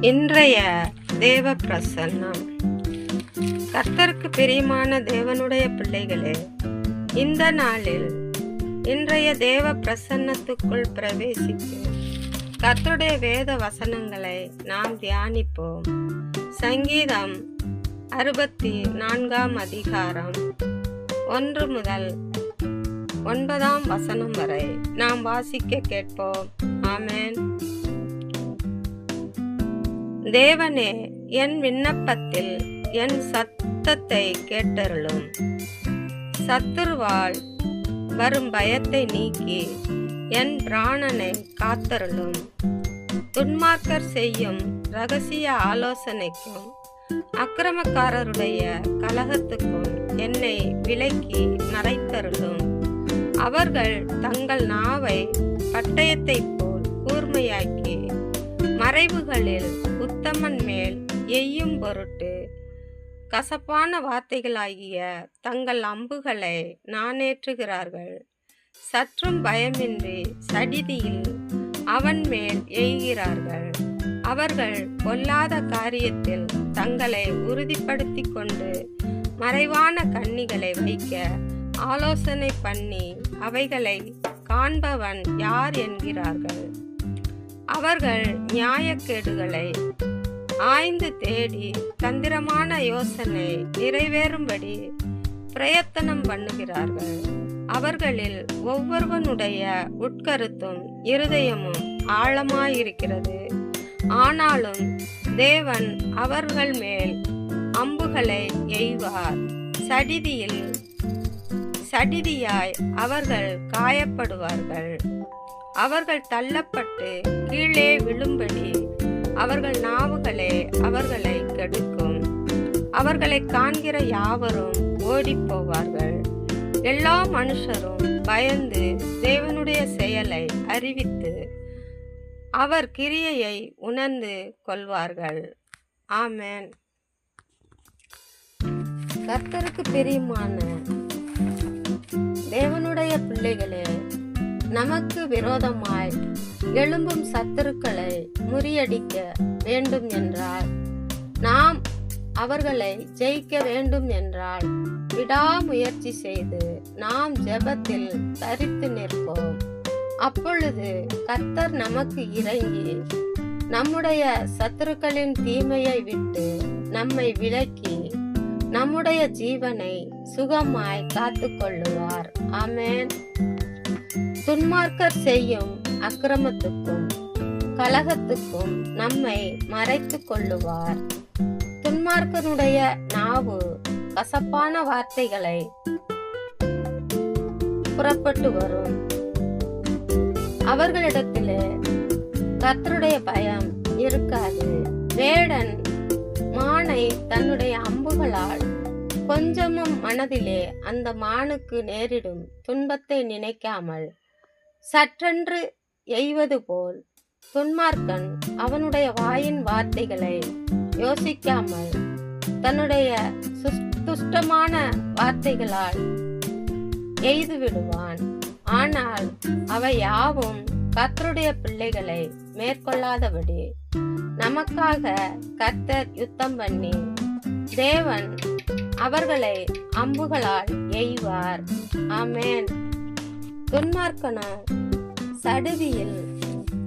இன்றைய தேவ பிரசன்னம். கர்த்தருக்கு பிரியமான தேவனுடைய பிள்ளைகளே இந்த நாளில் இன்றைய தேவ பிரசன்னத்துக்குள் பிரவேசித்து கர்த்தருடைய வேத வசனங்களை நாம் தியானிப்போம். சங்கீதம் அறுபத்தி நான்காம் அதிகாரம் ஒன்று முதல் ஒன்பதாம் வசனம் வரை நாம் வாசிக்க கேட்போம். ஆமேன். தேவனே என் விண்ணப்பத்தில் என் சத்தத்தை கேட்டருளும். சத்துருவால் வரும் பயத்தை நீக்கி என் பிராணனை காத்தருளும். துன்மார்க்கர் செய்யும் ரகசிய ஆலோசனைக்கும் அக்கிரமக்காரருடைய கலகத்துக்கும் என்னை விலக்கி மறைத்தருளும். அவர்கள் தங்கள் நாவை பட்டயத்தைப் போல் கூர்மையாக்கி மறைவுகளில் உத்தமன் மேல் எய்யும் பொருட்டு. கசப்பான வார்த்தைகளாகிய தங்கள் அம்புகளை நானேற்றுகிறார்கள். சற்றும் பயமின்றி சடிதியில் அவன் மேல் எய்கிறார்கள். அவர்கள் பொல்லாத காரியத்தில் தங்களை உறுதிப்படுத்தி கொண்டு மறைவான கண்ணிகளை வைக்க ஆலோசனை பண்ணி அவைகளை காண்பவன் யார் என்கிறார்கள். அவர்கள் நியாயக்கேடுகளை ஆய்ந்து தேடி தந்திரமான யோசனை நிறைவேறும்படி பிரயத்தனம் பண்ணுகிறார்கள். அவர்களில் ஒவ்வொருவனுடைய உட்கருத்தும் இருதயமும் ஆழமாயிருக்கிறது. ஆனாலும் தேவன் அவர்கள் மேல் அம்புகளை எய்வார். சடிதியில் சடிதியாய் அவர்கள் காயப்படுவார்கள். அவர்கள் தள்ளப்பட்டு கீழே விழும்படி அவர்கள் அவர்களை காண்கிற யாவரும் ஓடிப் போவார்கள் எல்லா மனுஷரும் பயந்து தேவனுடைய செயலை அறிவித்து அவர் கிரியையை உணர்ந்து கொள்வார்கள். ஆமேன். கர்த்தருக்கு பிரியமான தேவனுடைய பிள்ளைகளே நமக்கு விரோதமாய் எழும்பும் சத்துருக்களை முறியடிக்க வேண்டும் என்றால் நாம் அவர்களை ஜெயிக்க வேண்டும் என்றால் விடாமுயற்சி செய்து நாம் ஜெபத்தில் தரித்து நிற்போம். அப்பொழுது கர்த்தர் நமக்கு இறங்கி நம்முடைய சத்துருக்களின் தீமையை விட்டு நம்மை விலக்கி நம்முடைய ஜீவனை சுகமாய் காத்து கொள்ளுவார் ஆமேன். துன்மார்க்கர் செய்யும் அக்கிரமத்துக்கும் கலகத்துக்கும் நம்மை மறைத்து கொள்ளுவார். துன்மார்க்கனுடைய நாவு கசப்பான வார்த்தைகளை புறப்பட்டு வரும். அவர்களிடத்திலே கத்தருடைய பயம் இருக்காது. வேடன் மானை தன்னுடைய அம்புகளால் கொஞ்சமும் மனதிலே அந்த மானுக்கு நேரிடும் துன்பத்தை நினைக்காமல் சற்றென்று எய்வது போல் துன்மார்க்கன் அவனுடைய வாயின் வார்த்தைகளை யோசிக்காமல் தன்னுடைய துஷ்டமான வார்த்தைகளால் எய்து விடுவான் ஆனால் அவை யாவும் கர்த்தருடைய பிள்ளைகளை மேற்கொள்ளாதபடி நமக்காக கர்த்தர் யுத்தம் பண்ணி தேவன் அவர்களை அம்புகளால் எய்வார். ஆமேன். துன்மார்க்கனோ சடுதியில்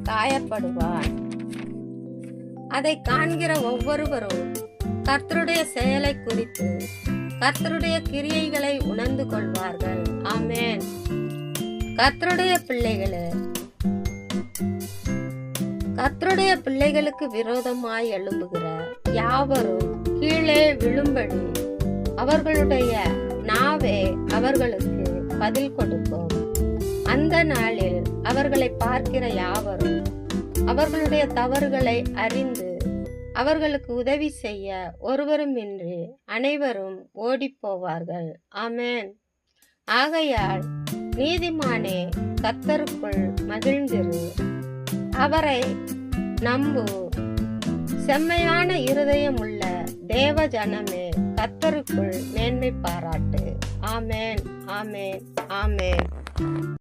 காயப்படுவார் அதை காண்கிற ஒவ்வொருவரும் கர்த்தருடைய செயலை குறித்து கர்த்தருடைய கிரியைகளை உணர்ந்து கொள்வார்கள். ஆமேன். கர்த்தருடைய பிள்ளைகளே கர்த்தருடைய பிள்ளைகளுக்கு விரோதமாய் எழும்புகிற யாவரும் கீழே விழும்படி அவர்களுடைய நாவே அவர்களுக்கு பதில் கொடுக்கும். அந்த நாளில் அவர்களை பார்க்கிற யாவரும் அவர்களுடைய தவறுகளை அறிந்து அவர்களுக்கு உதவி செய்ய ஒருவரும் இன்றி அனைவரும் ஓடிப்போவார்கள். ஆமேன். ஆகையால் நீதிமானே கத்தருக்குள் மகிழ்ந்திரு. அவரை நம்பு. செம்மையான இருதயம் உள்ள தேவ ஜனமே கத்தருக்குள் மேன்மை பாராட்டு. ஆமேன். ஆமேன். ஆமேன்.